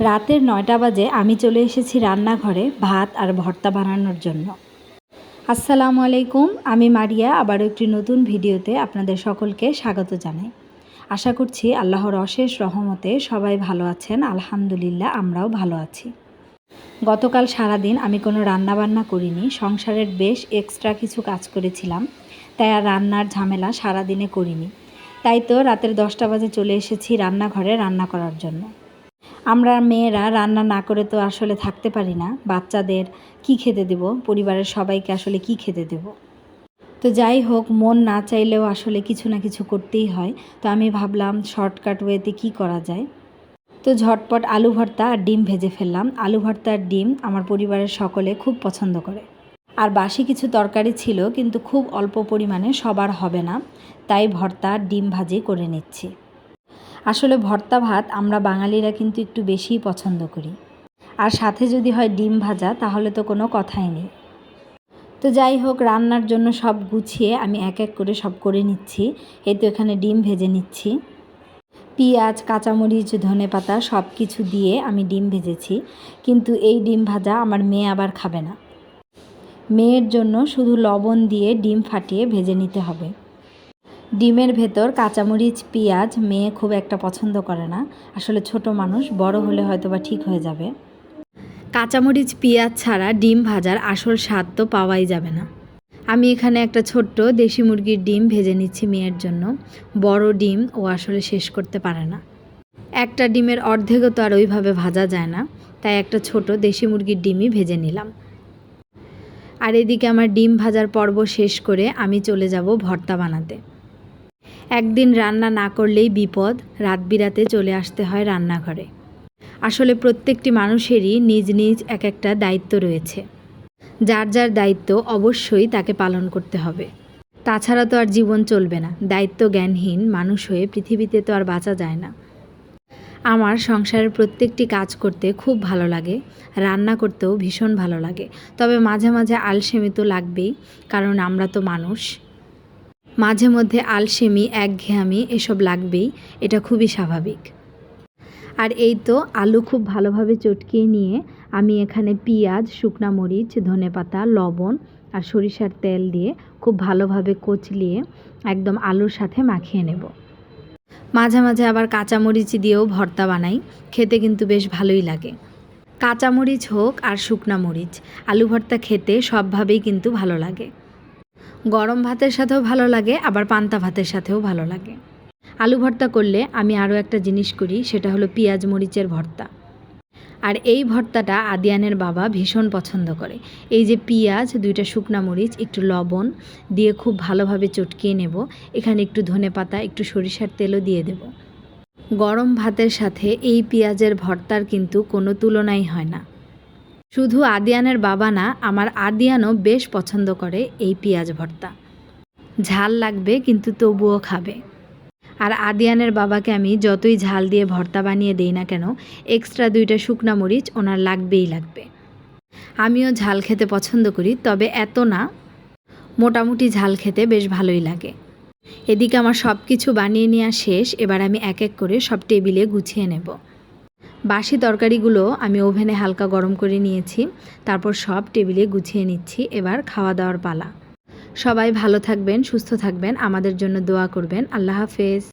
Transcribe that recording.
রাতের নয়টা বাজে আমি চলে এসেছি রান্নাঘরে ভাত আর ভর্তা বানানোর জন্য। আসসালামু আলাইকুম, আমি মারিয়া, আবারও একটি নতুন ভিডিওতে আপনাদের সকলকে স্বাগত জানাই। আশা করছি আল্লাহর অশেষ রহমতে সবাই ভালো আছেন, আলহামদুলিল্লাহ আমরাও ভালো আছি। গতকাল সারাদিন আমি কোনো রান্না বান্না করিনি, সংসারের বেশ এক্সট্রা কিছু কাজ করেছিলাম, তাই আর রান্নার ঝামেলা সারাদিনে করিনি। তাই তো রাতের দশটা বাজে চলে এসেছি রান্নাঘরে রান্না করার জন্য। আমরা মেয়েরা রান্না না করে তো আসলে থাকতে পারি না। বাচ্চাদের কি খেতে দেব? পরিবারের সবাইকে আসলে কি খেতে দেব? তো যাই হোক, মন না চাইলেও আসলে কিছু না কিছু করতেই হয়। তো আমি ভাবলাম শর্টকাট ওয়েতে কি করা যায়? তো ঝটপট আলু ভর্তা আর ডিম ভেজে ফেললাম। আলু ভর্তা আর ডিম আমার পরিবারের সকলে খুব পছন্দ করে। আর বাসি কিছু তরকারি ছিল, কিন্তু খুব অল্প পরিমাণে সবার হবে না। তাই ভর্তা ডিম ভাজি করে নিচ্ছি। আসলে ভর্তা ভাত আমরা বাঙালিরা কিন্তু একটু বেশিই পছন্দ করি। আর সাথে যদি হয় ডিম ভাজা, তাহলে তো কোনো কথাই নেই। তো যাই হোক, রান্নার জন্য সব গুছিয়ে আমি এক এক করে সব করে নিচ্ছি। এই তো এখানে ডিম ভেজে নিচ্ছি। পেঁয়াজ, কাঁচামরিচ, ধনে পাতা সব কিছু দিয়ে আমি ডিম ভেজেছি। কিন্তু এই ডিম ভাজা আমার মেয়ে আবার খাবে না। মেয়ের জন্য শুধু লবণ দিয়ে ডিম ফাটিয়ে ভেজে নিতে হবে। ডিমের ভেতর কাঁচামরিচ, পেঁয়াজ, মেয়ে খুব একটা পছন্দ করে না। আসলে ছোট মানুষ, বড় হলে হয়তো বা ঠিক হয়ে যাবে। কাঁচামরিচ, পেঁয়াজ ছাড়া ডিম ভাজার আসল স্বাদ তো পাওয়াই যাবে না। আমি এখানে একটা ছোট্ট দেশি মুরগির ডিম ভেজে নিচ্ছি মেয়ের জন্য। বড় ডিম ও আসলে শেষ করতে পারে না। একটা ডিমের অর্ধেকও তো আর ওইভাবে ভাজা যায় না, তাই একটা ছোট দেশি মুরগির ডিমই ভেজে নিলাম। আর এদিকে আমার ডিম ভাজার পর্ব শেষ করে আমি চলে যাব ভর্তা বানাতে। একদিন রান্না না করলেই বিপদ, রাত বিরাতে চলে আসতে হয় রান্নাঘরে। আসলে প্রত্যেকটি মানুষেরই নিজ নিজ এক একটা দায়িত্ব রয়েছে। যার যার দায়িত্ব অবশ্যই তাকে পালন করতে হবে। তাছাড়া তো আর জীবন চলবে না। দায়িত্ব জ্ঞানহীন মানুষ হয়ে পৃথিবীতে তো আর বাঁচা যায় না। আমার সংসারের প্রত্যেকটি কাজ করতে খুব ভালো লাগে। রান্না করতেও ভীষণ ভালো লাগে। তবে মাঝে মাঝে আলসেমি তো লাগবেই, কারণ আমরা তো মানুষ। মাঝে মধ্যে আলসেমি, একঘেয়ামি এসব লাগবেই, এটা খুবই স্বাভাবিক। আর এই তো আলু খুব ভালোভাবে চটকিয়ে নিয়ে আমি এখানে পেঁয়াজ, শুকনা মরিচ ধনেপাতা লবণ আর সরিষার তেল দিয়ে খুব ভালোভাবে কচলিয়ে একদম আলুর সাথে মাখিয়ে নেব। মাঝে মাঝে আবার কাঁচামরিচ দিয়েও ভর্তা বানাই, খেতে কিন্তু বেশ ভালোই লাগে। কাঁচামরিচ হোক আর শুকনা মরিচ, আলু ভর্তা খেতে সবভাবেই কিন্তু ভালো লাগে। গরম ভাতের সাথেও ভালো লাগে, আবার পান্তা ভাতের সাথেও ভালো লাগে। আলু ভর্তা করলে আমি আরও একটা জিনিস করি, সেটা হলো পেঁয়াজ মরিচের ভর্তা। আর এই ভর্তাটা আদিয়ানের বাবা ভীষণ পছন্দ করে। এই যে পেঁয়াজ, দুইটা শুকনা মরিচ, একটু লবণ দিয়ে খুব ভালোভাবে চটকিয়ে নেব। এখানে একটু ধনে পাতা, একটু সরিষার তেলও দিয়ে দেব। গরম ভাতের সাথে এই পেঁয়াজের ভর্তার কিন্তু কোনো তুলনাই হয় না। শুধু আদিয়ানের বাবা না, আমার আদিয়ানও বেশ পছন্দ করে এই পেঁয়াজ ভর্তা। ঝাল লাগবে, কিন্তু তবুও খাবে। আর আদিয়ানের বাবাকে আমি যতই ঝাল দিয়ে ভর্তা বানিয়ে দেই না কেন, এক্সট্রা দুইটা শুকনা মরিচ ওনার লাগবেই লাগবে। আমিও ঝাল খেতে পছন্দ করি, তবে এত না, মোটামুটি ঝাল খেতে বেশ ভালোই লাগে। এদিকে আমার সব কিছু বানিয়ে নেওয়া শেষ, এবার আমি এক এক করে সব টেবিলে গুছিয়ে নেব। বাসি তরকারিগুলো আমি ওভেনে হালকা গরম করে নিয়েছি, তারপর সব টেবিলে গুছিয়ে নিচ্ছি, এবার খাওয়া দাওয়ার পালা। সবাই ভালো থাকবেন, সুস্থ থাকবেন, আমাদের জন্য দোয়া করবেন। আল্লাহ হাফেজ।